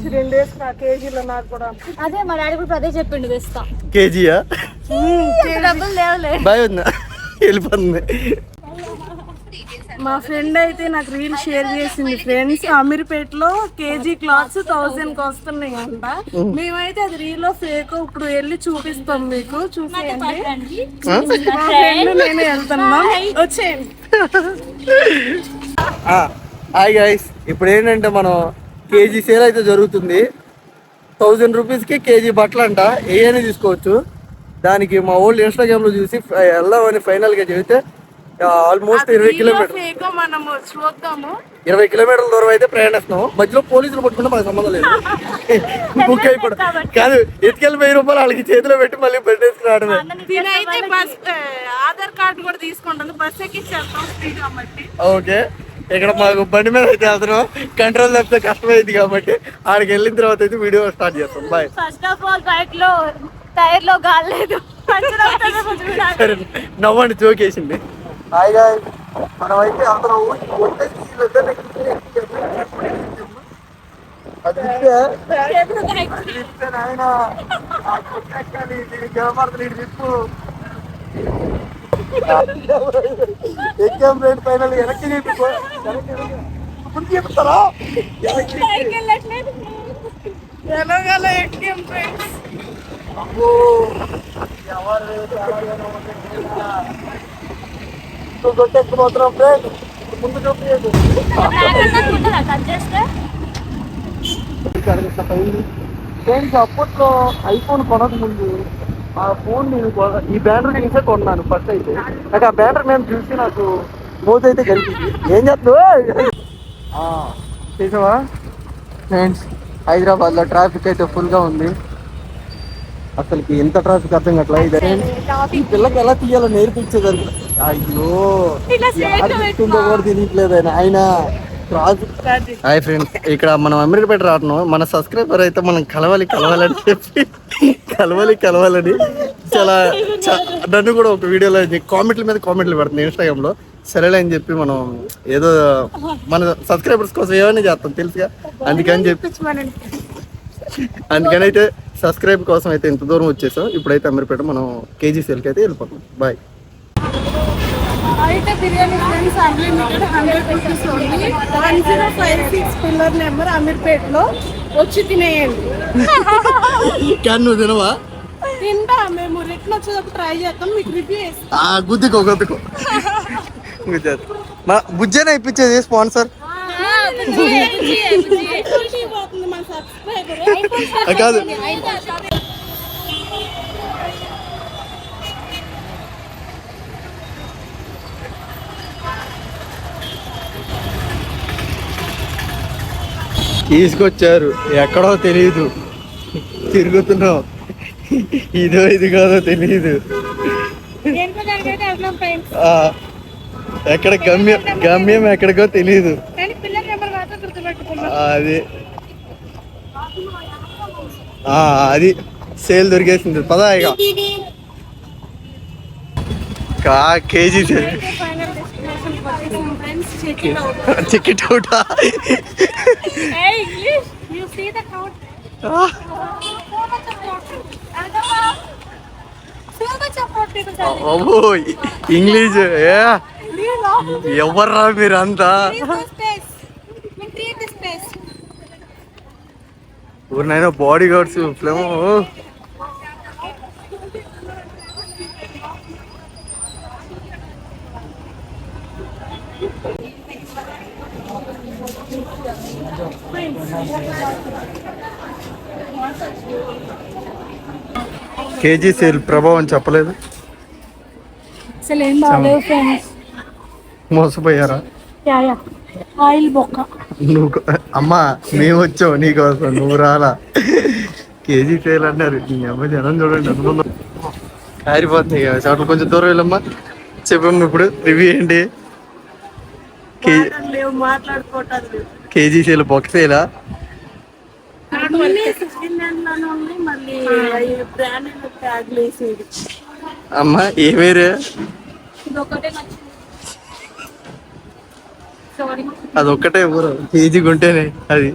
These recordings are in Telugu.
వచ్చి రెండు వేసుకున్నా కేజీలో నాకు కూడా. అదే మా డాడీ కూడా అదే చెప్పిండు తెస్తా. కేజీయా? డబ్బులు లేవులే. బాయ్ ఉందా వెళ్ళిపోతుంది. మా ఫ్రెండ్ అయితే నాకు రీల్ షేర్ చేసింది ఫ్రెండ్స్. అమీర్పేటలో కేజీ క్లాత్స్ థౌసండ్కి వస్తున్నాయి అంట మేమైతే అది రీల్లో ఫేక్ ఇప్పుడు వెళ్ళి చూపిస్తాం మీకు. చూసేయండి. మా ఫ్రెండ్ నేను వెళ్తున్నాం. వచ్చేయండి. హాయ్ గైస్ ఇప్పుడు ఏంటంటే మనం కేజీ సేల్ అయితే జరుగుతుంది. థౌజండ్ రూపీస్కి కేజీ బట్టలు అంట. ఏమైనా తీసుకోవచ్చు. దానికి మా ఓల్డ్ ఇన్స్టాగ్రామ్లో చూసి వెళ్దామని ఫైనల్గా చెబితే ఆల్మోస్ట్ ఇరవై కిలోమీటర్ ఇరవై కిలోమీటర్ల దూరం అయితే ప్రయాణిస్తున్నాం మధ్యలో పోలీసులు పట్టుకుంటే మనకు సంబంధం లేదు. బుక్ అయిపోవడం. కాదు ఎత్తుకెళ్ళి వెయ్యి రూపాయలు వాళ్ళకి చేతిలో పెట్టి మళ్ళీ రావడమే తినైతే బస్ ఆ, ఆధార్ కార్డు కూడా తీసుకుంటాను బస్ ఎక్కించేస్తాం ఓకే. ఇక్కడ మాకు బండి మీద అయితే వెళ్తున్నాం కంట్రోల్ తప్పితే కష్టమైంది కాబట్టి ఆడికి వెళ్ళిన తర్వాత అయితే వీడియో స్టార్ట్ చేస్తాం బాయ్ ఫస్ట్ ఆఫ్ ఆల్ బైక్లో టైర్లో గాలి లేదు పంచర్ అవుతుందో కొంచెం చూడాలి. సరే నవ్వండి జోకేసింది హాయ్ గాయ్ మనం అయితే అందరం అది ఇస్తే నాయన ఆ కొట్టెక్కాలి, దీనికి కనపడుతుంది, ఇటు తిప్పు. ఎగ్జామ్ రేట్ ఫైనల్ వెనక్కి. ఇప్పుడు చెప్తారా ఫ్రెండ్స్ అబ్బో. ఎవరు కొట్టేసుకుపోతున్నావు ఫ్రెండ్ ముందు చూపించదు ఫ్రెండ్స్ అప్పట్లో ఐఫోన్ కొనక ముందు ఆ ఫోన్ నేను ఈ బ్యానర్ చూసే కొన్నాను ఫస్ట్ అయితే. నాకు ఆ బ్యానర్ నేను చూసి నాకు మోత అయితే కలిగింది. ఏం చేస్తావు చేసావా? ఫ్రెండ్స్ హైదరాబాద్లో ట్రాఫిక్ అయితే ఫుల్గా ఉంది. అసలుకి ఎంత ట్రాఫిక్ అర్థం కావట్లా? ఇది ఈ పిల్లకి ఎలా తీయాలో నేర్పించేదాన్ని అయ్యో! కూడా తెలియట్లేదు ఆయన. ఆయన హాయ్ ఫ్రెండ్స్ ఇక్కడ మనం అమీర్పేట రావటం. మన సబ్స్క్రైబర్ అయితే మనం కలవాలి కలవాలని చెప్పి కలవాలి కలవాలని చాలా నన్ను కూడా ఒక వీడియోలో కామెంట్ల మీద కామెంట్లు పెడుతుంది ఇన్స్టాగ్రామ్లో సరేలే అని చెప్పి మనం ఏదో మన సబ్స్క్రైబర్స్ కోసం ఏమైనా చేస్తాం తెలుసుగా? అందుకని చెప్పి అందుకని అయితే సబ్స్క్రైబ్ కోసం అయితే ఇంత దూరం వచ్చేసాం. ఇప్పుడైతే అమీర్పేట మనం కేజీ సేల్కి అయితే వెళ్ళిపోతాం. బాయ్. అయితే biryani friends unlimited hundred rupees ఉంది one zero five six pillar number అమీర్పేటలో వచ్చి తినేయండి. క్యాన్ నువ్వు తినవా? తింటా మేము రిటర్న్ వచ్చేటప్పుడు ట్రై చేస్తాం మీకు రివ్యూ చేస్తాం. గుద్దుకో గుద్దుకో. బుజ్జనే ఇప్పించేది స్పాన్సర్. కాదు. తీసుకొచ్చారు. ఎక్కడో తెలియదు తిరుగుతున్నాం. ఇదో ఇది కాదో తెలియదు ఎక్కడ గమ్యం గమ్యం ఎక్కడికో తెలియదు అది. ఆ, అది సేల్ దొరికేసింది. పదా ఇక కా కేజీ సేల్ ఫైనల్ డెస్టినేషన్ వచ్చేసాం friends check it out English ఎవర్రా మీరంతా. ఊరినైనా బాడీ గార్డ్స్ ఫ్లేమో కేజీ సేల్ ప్రభావం చెప్పలేదు? అసలు ఏం బాగాలేవు ఫ్రెండ్స్ మోసపోయారా? ఆయిల్ బొక్క. నువ్వు అమ్మా మేము వచ్చావు నీకోసం నువ్వు రాలా. కేజీ సేల్ అన్నారు. నీ అమ్మ జనం చూడండి అనుకుందాం కారిపోతుంది ఇక చోట్ల కొంచెం దూరం వెళ్ళమ్మా. చెప్పమ్మా ఇప్పుడు రివ్యూ ఏంటి? లేవు కేజీ సేల్ బొక్క సేలా అమ్మా ఏ అది ఒక్కటే ఊరు కేజీ కొంటేనే అది.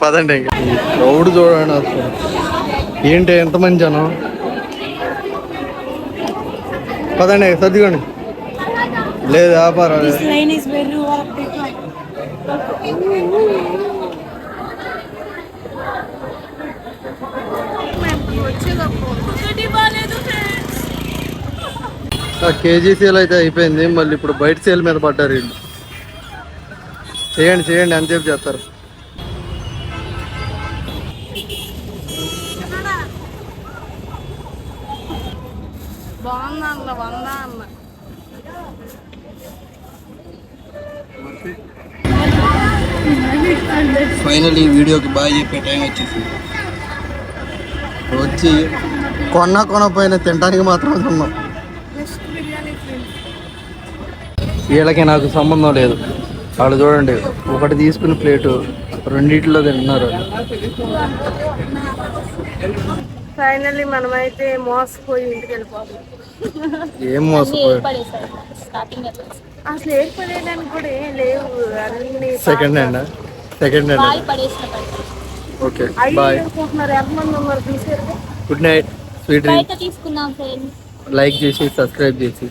పదండి క్రౌడ్ చూడండి అసలు. ఏంటి ఎంతమంది జనం? పదండి సర్దిగోండి. లేదు వ్యాపారం. కేజీ సేల్ అయితే అయిపోయింది మళ్ళీ ఇప్పుడు బయట సేల్ మీద పడ్డారు వీళ్ళు. చేయండి చేయండి ఎంతసేపు చేస్తారు. బాగుందా అన్న వంద అన్న. ఫైనల్ ఈ వీడియోకి బాగా చెప్పే టైం వచ్చేసి వచ్చి కొన్నా కొనపోయినా తినడానికి మాత్రం ఫ్రెండ్స్ వీళ్ళకి నాకు సంబంధం లేదు. వాళ్ళు చూడండి ఒకటి తీసుకుని ప్లేటు రెండిట్లో తింటున్నారు. ఫైనల్లీ మనమైతే మోసపోయి ఇంటికి వెళ్ళిపోతాం ఏం అసలు ఏర్పడేయడానికి కూడా ఏం లేవు. అన్ని second hand second hand okay bye good night sweet తీసుకున్నాం లైక్ చేసి సబ్స్క్రైబ్ చేసి.